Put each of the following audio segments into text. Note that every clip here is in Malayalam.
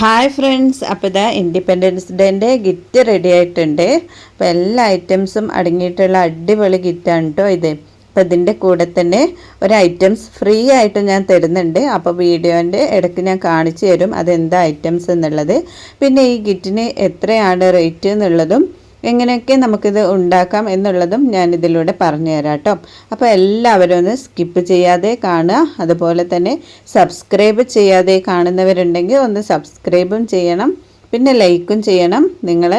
ഹായ് ഫ്രണ്ട്സ് അപ്പോൾ ഇതാ ഇൻഡിപെൻഡൻസ് ഡേന്റെ ഗിറ്റ് റെഡി ആയിട്ടുണ്ട്. അപ്പോൾ എല്ലാ ഐറ്റംസും അടങ്ങിയിട്ടുള്ള അടിപൊളി ഗിറ്റാണ് കേട്ടോ ഇത്. അപ്പോൾ ഇതിന്റെ കൂടെ തന്നെ ഒരു ഐറ്റംസ് ഫ്രീ ആയിട്ട് ഞാൻ തരുന്നുണ്ട്. അപ്പോൾ വീഡിയോന്റെ ഇടയ്ക്ക് ഞാൻ കാണിച്ചു തരും അതെന്താ ഐറ്റംസ് എന്നുള്ളത്. പിന്നെ ഈ ഗിറ്റിന് എത്രയാണ് റേറ്റ് എന്നുള്ളതും എങ്ങനെയൊക്കെ നമുക്കിത് ഉണ്ടാക്കാം എന്നുള്ളതും ഞാൻ ഇതിലൂടെ പറഞ്ഞു തരാം കേട്ടോ അപ്പോൾ എല്ലാവരും ഒന്ന് സ്കിപ്പ് ചെയ്യാതെ കാണുക. അതുപോലെ തന്നെ സബ്സ്ക്രൈബ് ചെയ്യാതെ കാണുന്നവരുണ്ടെങ്കിൽ ഒന്ന് സബ്സ്ക്രൈബും ചെയ്യണം. പിന്നെ ലൈക്കും ചെയ്യണം. നിങ്ങൾ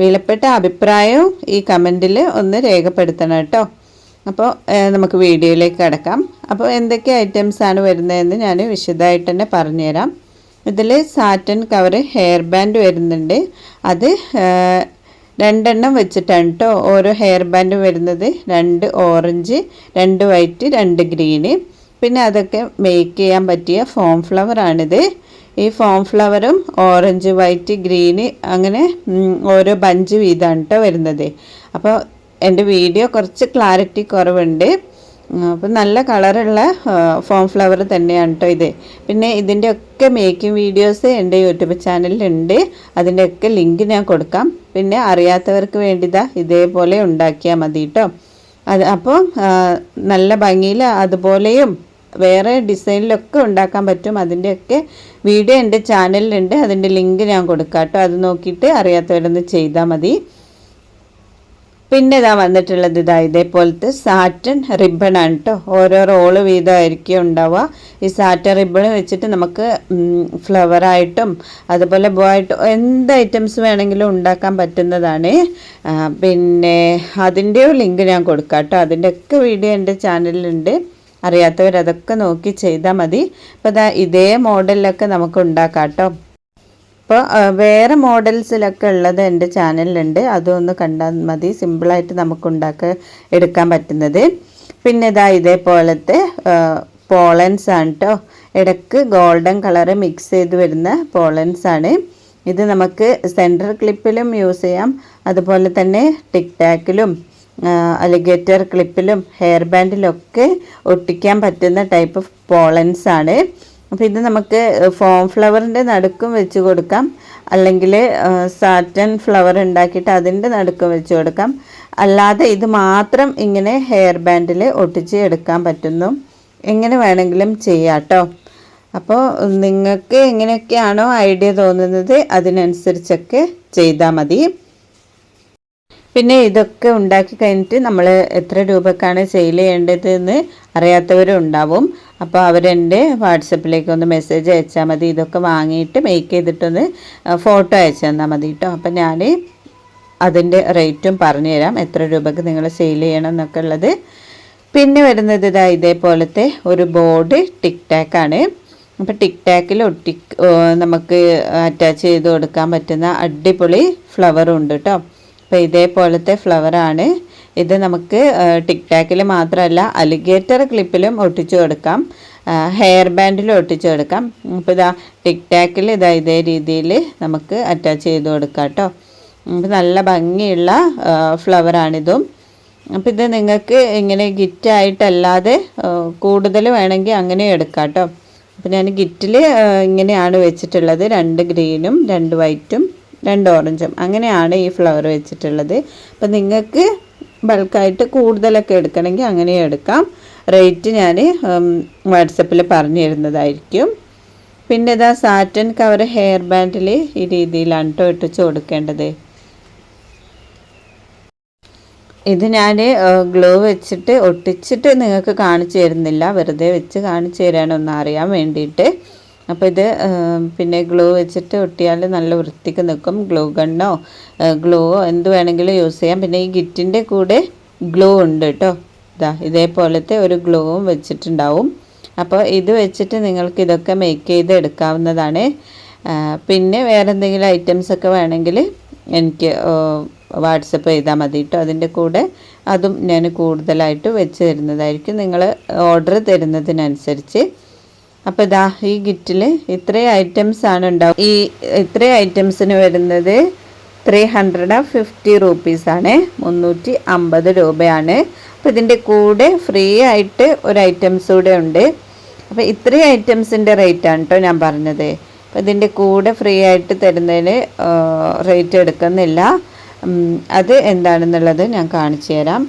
വിലപ്പെട്ട അഭിപ്രായവും ഈ കമന്റിൽ ഒന്ന് രേഖപ്പെടുത്തണം കേട്ടോ. അപ്പോൾ നമുക്ക് വീഡിയോയിലേക്ക് കടക്കാം. അപ്പോൾ എന്തൊക്കെ ഐറ്റംസ് ആണ് വരുന്നതെന്ന് ഞാൻ വിശദമായിട്ട് തന്നെ പറഞ്ഞുതരാം. ഇതിൽ സാറ്റൻ കവർ ഹെയർ ബാൻഡ് വരുന്നുണ്ട്. അത് രണ്ടെണ്ണം വെച്ചിട്ടാണ് കേട്ടോ ഓരോ ഹെയർ ബാൻഡ് വരുന്നത്. രണ്ട് ഓറഞ്ച് രണ്ട് വൈറ്റ് രണ്ട് ഗ്രീന് പിന്നെ അതൊക്കെ മേക്ക് ചെയ്യാൻ പറ്റിയ ഫോം ഫ്ലവറാണിത് ഈ ഫോം ഫ്ലവറും ഓറഞ്ച് വൈറ്റ് ഗ്രീന് അങ്ങനെ ഓരോ ബഞ്ച് വീതാണ് കേട്ടോ വരുന്നത്. അപ്പോൾ എന്റെ വീഡിയോ കുറച്ച് ക്ലാരിറ്റി കുറവുണ്ട്. അപ്പം നല്ല കളറുള്ള ഫോം ഫ്ലവർ തന്നെയാണ് കേട്ടോ ഇത്. പിന്നെ ഇതിന്റെ ഒക്കെ മേക്കിംഗ് വീഡിയോസ് എന്റെ യൂട്യൂബ് ചാനലിലുണ്ട്. അതിന്റെ ഒക്കെ ലിങ്ക് ഞാൻ കൊടുക്കാം. പിന്നെ അറിയാത്തവർക്ക് വേണ്ടിതാ ഇതേപോലെ ഉണ്ടാക്കിയാൽ മതി കേട്ടോ അത് അപ്പോൾ നല്ല ഭംഗിയിൽ അതുപോലെയും വേറെ ഡിസൈനിലൊക്കെ ഉണ്ടാക്കാൻ പറ്റും. അതിന്റെയൊക്കെ വീഡിയോ എന്റെ ചാനലിലുണ്ട്. അതിന്റെ ലിങ്ക് ഞാൻ കൊടുക്കാം കേട്ടോ അത് നോക്കിയിട്ട് അറിയാത്തവരൊന്ന് ചെയ്താൽ മതി. പിന്നെ ഇതാ വന്നിട്ടുള്ളത് ഇതാ ഇതേപോലത്തെ സാറ്റൻ റിബൺ ആണ് കേട്ടോ ഓരോ റോൾ വീതമായിരിക്കും ഉണ്ടാവുക. ഈ സാറ്റൻ റിബൺ വെച്ചിട്ട് നമുക്ക് ഫ്ലവറായിട്ടും അതുപോലെ ബോ ആയിട്ടും എന്ത് ഐറ്റംസ് വേണമെങ്കിലും ഉണ്ടാക്കാൻ പറ്റുന്നതാണ്. പിന്നെ അതിന്റെ ലിങ്ക് ഞാൻ കൊടുക്കാം കേട്ടോ അതിന്റെയൊക്കെ വീഡിയോ എന്റെ ചാനലിലുണ്ട് അറിയാത്തവർ അതൊക്കെ നോക്കി ചെയ്താൽ മതി. അപ്പോൾ ഇതേ മോഡലിലൊക്കെ നമുക്ക് ഉണ്ടാക്കാം കേട്ടോ അപ്പോൾ വേറെ മോഡൽസിലൊക്കെ ഉള്ളത് എന്റെ ചാനലിലുണ്ട്. അതൊന്ന് കണ്ടാൽ മതി. സിമ്പിളായിട്ട് നമുക്ക് ഉണ്ടാക്കി എടുക്കാൻ പറ്റുന്നത്. പിന്നെ ഇതാ ഇതേപോലത്തെ പോളൻസ് ആണ് കേട്ടോ ഇടയ്ക്ക് ഗോൾഡൻ കളറ് മിക്സ് ചെയ്ത് വരുന്ന പോളൻസ് ആണ് ഇത് നമുക്ക് സെന്റർ ക്ലിപ്പിലും യൂസ് ചെയ്യാം. അതുപോലെ തന്നെ ടിക് ടാക്കിലും അലിഗേറ്റർ ക്ലിപ്പിലും ഹെയർ ബാൻഡിലൊക്കെ ഒട്ടിക്കാൻ പറ്റുന്ന ടൈപ്പ് പോളൻസ് ആണ് അപ്പോൾ ഇത് നമുക്ക് ഫോം ഫ്ലവറിന്റെ നടുക്കും വെച്ച് കൊടുക്കാം. അല്ലെങ്കിൽ സാറ്റൻ ഫ്ലവർ ഉണ്ടാക്കിയിട്ട് അതിന്റെ നടുക്കും വെച്ച് കൊടുക്കാം. അല്ലാതെ ഇത് മാത്രം ഇങ്ങനെ ഹെയർ ബാൻഡിൽ ഒട്ടിച്ച് എടുക്കാൻ പറ്റുന്നു. എങ്ങനെ വേണമെങ്കിലും ചെയ്യാം കേട്ടോ അപ്പോൾ നിങ്ങൾക്ക് എങ്ങനെയൊക്കെയാണോ ഐഡിയ തോന്നുന്നത് അതിനനുസരിച്ചൊക്കെ ചെയ്താൽ മതി. പിന്നെ ഇതൊക്കെ ഉണ്ടാക്കി കഴിഞ്ഞിട്ട് നമ്മൾ എത്ര രൂപക്കാണ് സെയിൽ ചെയ്യേണ്ടത് എന്ന് അറിയാത്തവരും ഉണ്ടാവും അപ്പോൾ അവരെന്റെ വാട്സപ്പിലേക്ക് ഒന്ന് മെസ്സേജ് അയച്ചാൽ മതി. ഇതൊക്കെ വാങ്ങിയിട്ട് മേക്ക് ചെയ്തിട്ടൊന്ന് ഫോട്ടോ അയച്ചു തന്നാൽ മതി കേട്ടോ അപ്പം ഞാൻ അതിന്റെ റേറ്റും പറഞ്ഞു തരാം. എത്ര രൂപക്ക് നിങ്ങൾ സെയിൽ ചെയ്യണം എന്നൊക്കെ ഉള്ളത്. പിന്നെ വരുന്നത് ഇതാ ഇതേപോലത്തെ ഒരു ബോർഡ് ടിക് ടാക്കാണ് അപ്പോൾ ടിക് ടാക്കിൽ ഒട്ടി നമുക്ക് അറ്റാച്ച് ചെയ്ത് കൊടുക്കാൻ പറ്റുന്ന അടിപൊളി ഫ്ലവർ ഉണ്ട് കേട്ടോ അപ്പോൾ ഇതേപോലത്തെ ഫ്ലവറാണ് ഇത് നമുക്ക് ടിക് ടാക്കിൽ മാത്രമല്ല അലിഗേറ്റർ ക്ലിപ്പിലും ഒട്ടിച്ചു കൊടുക്കാം. ഹെയർ ബാൻഡിൽ ഒട്ടിച്ചു കൊടുക്കാം. അപ്പോൾ ഇതാ ടിക് ടാക്കിൽ ഇതാ ഇതേ രീതിയിൽ നമുക്ക് അറ്റാച്ച് ചെയ്ത് കൊടുക്കാം കേട്ടോ അപ്പോൾ നല്ല ഭംഗിയുള്ള ഫ്ലവറാണിതും അപ്പോൾ ഇത് നിങ്ങൾക്ക് ഇങ്ങനെ ഗിറ്റായിട്ടല്ലാതെ കൂടുതൽ വേണമെങ്കിൽ അങ്ങനെ എടുക്കാം കേട്ടോ അപ്പോൾ ഞാൻ ഗിറ്റിൽ ഇങ്ങനെയാണ് വെച്ചിട്ടുള്ളത്. രണ്ട് ഗ്രീനും രണ്ട് വൈറ്റും രണ്ട് ഓറഞ്ചും. അങ്ങനെയാണ് ഈ ഫ്ലവർ വെച്ചിട്ടുള്ളത്. അപ്പോൾ നിങ്ങൾക്ക് ബൾക്കായിട്ട് കൂടുതലൊക്കെ എടുക്കണമെങ്കിൽ അങ്ങനെ എടുക്കാം. റേറ്റ് ഞാൻ വാട്സപ്പിൽ പറഞ്ഞു തരുന്നതായിരിക്കും പിന്നെ ഇതാ സാറ്റൻ കവർ ഹെയർ ബാൻഡിൽ ഈ രീതിയിലാണ് കേട്ടോ ഇട്ടിച്ച് കൊടുക്കേണ്ടത്. ഇത് ഞാൻ ഗ്ലോ വെച്ചിട്ട് ഒട്ടിച്ചിട്ട് നിങ്ങൾക്ക് കാണിച്ചു തരുന്നില്ല. വെറുതെ വെച്ച് കാണിച്ചു തരാനൊന്നും അറിയാൻ വേണ്ടിയിട്ട്. അപ്പോൾ ഇത് പിന്നെ ഗ്ലൂ വെച്ചിട്ട് ഒട്ടിയാൽ നല്ല വൃത്തിക്ക് നിൽക്കും. ഗ്ലൂ ഗണ്ണോ ഗ്ലൂവോ എന്ത് വേണമെങ്കിലും യൂസ് ചെയ്യാം. പിന്നെ ഈ ഗിറ്റിന്റെ കൂടെ ഗ്ലൂ ഉണ്ട് കേട്ടോ. ഇതാ ഇതേപോലത്തെ ഒരു ഗ്ലൂവും വെച്ചിട്ടുണ്ടാവും. അപ്പോൾ ഇത് വെച്ചിട്ട് നിങ്ങൾക്ക് ഇതൊക്കെ മേക്ക് ചെയ്ത് എടുക്കാവുന്നതാണ്. പിന്നെ വേറെ എന്തെങ്കിലും ഐറ്റംസ് ഒക്കെ വേണമെങ്കിൽ എനിക്ക് വാട്സപ്പ് ചെയ്താൽ മതി കേട്ടോ. അതിന്റെ കൂടെ അതും ഞാൻ കൂടുതലായിട്ട് വെച്ച് തരുന്നതായിരിക്കും. നിങ്ങൾ ഓർഡർ തരുന്നതിനനുസരിച്ച്. അപ്പോൾ ഇതാ ഈ കിറ്റിൽ ഇത്രയും ഐറ്റംസ് ആണ് ഉണ്ടാവും ഈ ഇത്രയും ഐറ്റംസിന് വരുന്നത് ത്രീ ഹൺഡ്രഡ് ആൻഡ് ഫിഫ്റ്റി റുപ്പീസാണ് മുന്നൂറ്റി അമ്പത് രൂപയാണ്. അപ്പോൾ ഇതിന്റെ കൂടെ ഫ്രീ ആയിട്ട് ഒരു ഐറ്റംസ് കൂടെ ഉണ്ട്. അപ്പോൾ ഇത്രയും ഐറ്റംസിന്റെ റേറ്റാണ് കേട്ടോ ഞാൻ പറഞ്ഞത്. അപ്പോൾ ഇതിന്റെ കൂടെ ഫ്രീ ആയിട്ട് തരുന്നതിന് റേറ്റ് എടുക്കുന്നില്ല. അത് എന്താണെന്നുള്ളത് ഞാൻ കാണിച്ചു തരാം.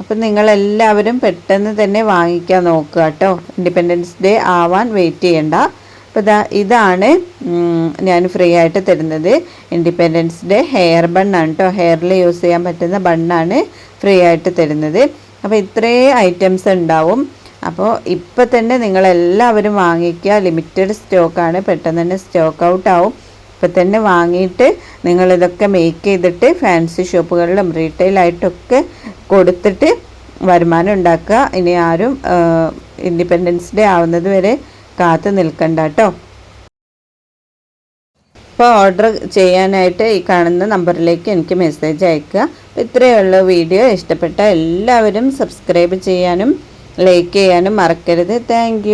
അപ്പം നിങ്ങളെല്ലാവരും പെട്ടെന്ന് തന്നെ വാങ്ങിക്കാൻ നോക്കുക കേട്ടോ. ഇൻഡിപെൻഡൻസ് ഡേ ആവാൻ വെയിറ്റ് ചെയ്യണ്ട. അപ്പോൾ ഇതാ ഇതാണ് ഞാൻ ഫ്രീ ആയിട്ട് തരുന്നത്. ഇൻഡിപെൻഡൻസ് ഡേ ഹെയർ ബണ്ണാണ് കേട്ടോ. ഹെയറിൽ യൂസ് ചെയ്യാൻ പറ്റുന്ന ബണ്ണാണ് ഫ്രീ ആയിട്ട് തരുന്നത്. അപ്പോൾ ഇത്രയും ഐറ്റംസ് ഉണ്ടാവും. അപ്പോൾ ഇപ്പം തന്നെ നിങ്ങളെല്ലാവരും വാങ്ങിക്കുക. ലിമിറ്റഡ് സ്റ്റോക്കാണ് പെട്ടെന്ന് തന്നെ സ്റ്റോക്ക് ഔട്ട് ആവും. ഇപ്പം തന്നെ വാങ്ങിയിട്ട് നിങ്ങളിതൊക്കെ മേക്ക് ചെയ്തിട്ട് ഫാൻസി ഷോപ്പുകളിലും റീറ്റെയിലായിട്ടൊക്കെ കൊടുത്തിട്ട് വരുമാനം ഉണ്ടാക്കുക. ഇനി ആരും ഇൻഡിപെൻഡൻസ് ഡേ ആവുന്നത് വരെ കാത്തു നിൽക്കണ്ട കേട്ടോ. ഇപ്പോൾ ഓർഡർ ചെയ്യാനായിട്ട് ഈ കാണുന്ന നമ്പറിലേക്ക് എനിക്ക് മെസ്സേജ് അയക്കുക. ഇത്രയേ ഉള്ളൂ വീഡിയോ ഇഷ്ടപ്പെട്ട എല്ലാവരും സബ്സ്ക്രൈബ് ചെയ്യാനും ലൈക്ക് ചെയ്യാനും മറക്കരുത്. താങ്ക്